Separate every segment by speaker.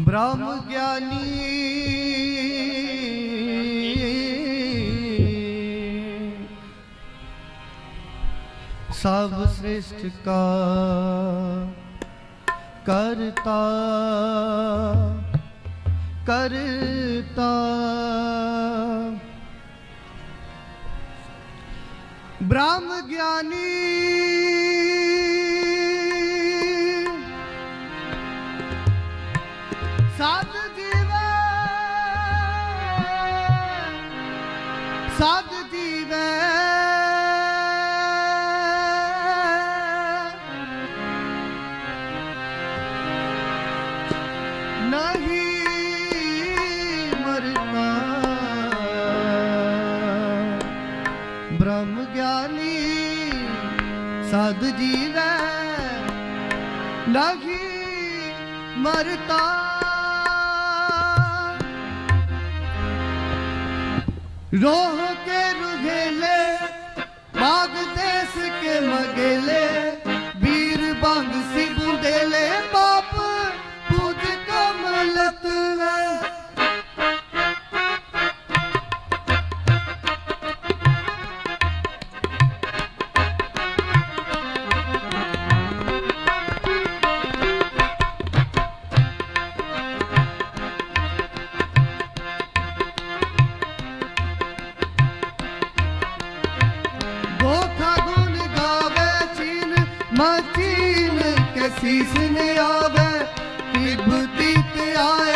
Speaker 1: ਬ੍ਰਹਮ ਗਿਆਨੀ। ਸਭ ਸ੍ਰਿਸ਼ਟ ਕਾ ਕਰਤਾ ਕਰਤਾ। ਬ੍ਰਹਮ ਗਿਆਨੀ। ਸਤ ਜੀਵੈ ਸਤ ਜੀਵੈ। ਨਹੀਂ ਮਰਤਾ ਬ੍ਰਹਮ ਗਿਆਨੀ ਸਦ ਜੀਵੈ ਨਹੀਂ ਮਰਤਾ। रोह के रुघेले बाग देश के मगेले ਬਾਚੀਨ ਕਸੀਸ ਨੇ ਆਵੇ ਤਿਬਤੀ ਤੇ ਆਏ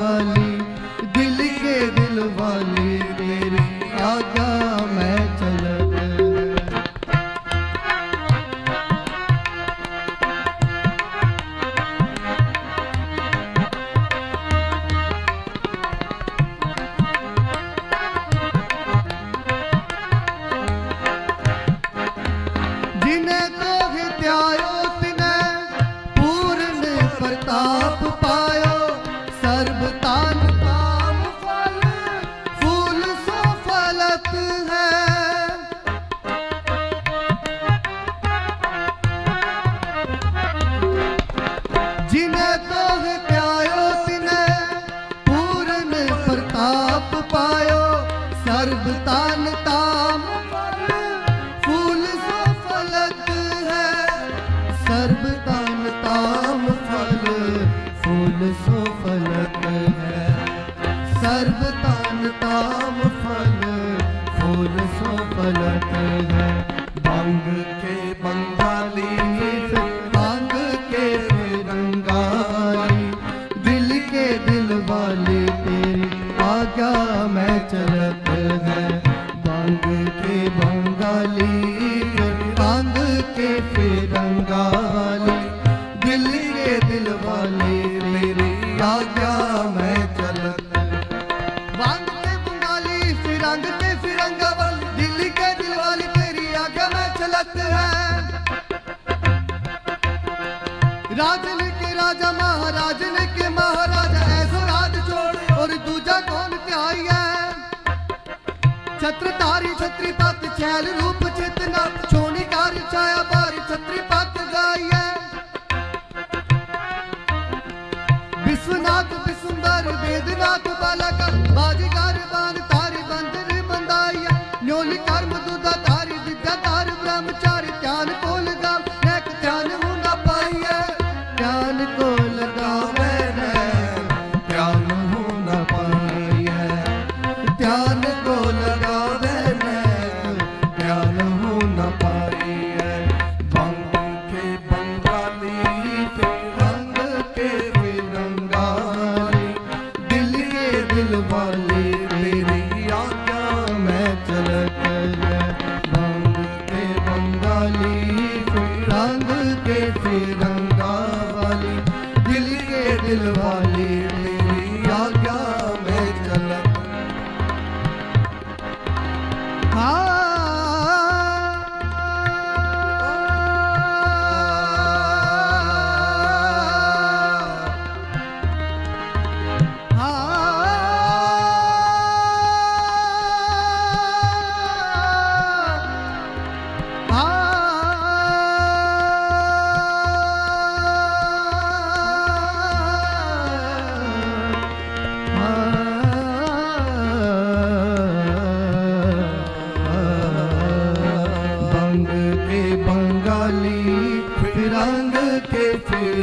Speaker 1: वाली ਸਰਬ ਤਾਨ ਤਾਮ। ਫਲ ਫੂਲ ਸੋ ਫਲਕ ਹੈ। ਸਰਬ ਤਾਨ ਤਾਮ ਫਲ, ਫੂਲ ਸੋ ਫਲਕ ਹੈ। ਸਰਬ ਤਾਨ ਤਾਮ ਫਲ, ਫੂਲ ਸੋ ਫਲਕ ਹੈ। ਬੰਗ ਕੇ ਬੰਗ के फिर रंगाली दिल के दिल वाले तेरी आज्ञा में चलत है बांग के बंगाली फिर रंग के फिर रंगावल दिल के दिल वाली तेरी आज्ञा में चलत है राजन के राजा महाराजन के महाराजा ऐसो राज छोड़ और दूजा कौन त्याई है छत्र तारी छत्री पत छैल रूप चेतना छोनी ਬਾਰ ਛਾਇਆ ਬਾਰ ਛਤਰੀ ਪੱਕ ਗਈ ਹੈ ਵਿਸਨਾਥ ਵਿਸੁੰਦਰ ਵੇਦਨਾਥ
Speaker 2: ਬਾਲਕ ਬਾਜੀਗਰ ਬਾਨਤਾ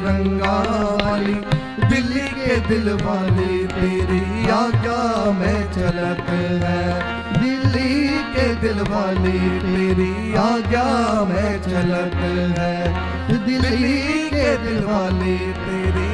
Speaker 2: वाली, दिल्ली के दिल वाली, तेरी आज्ञा में चलत है। दिल्ली के दिल वाली, तेरी आज्ञा में चलत है। दिल्ली के दिल वाले, तेरी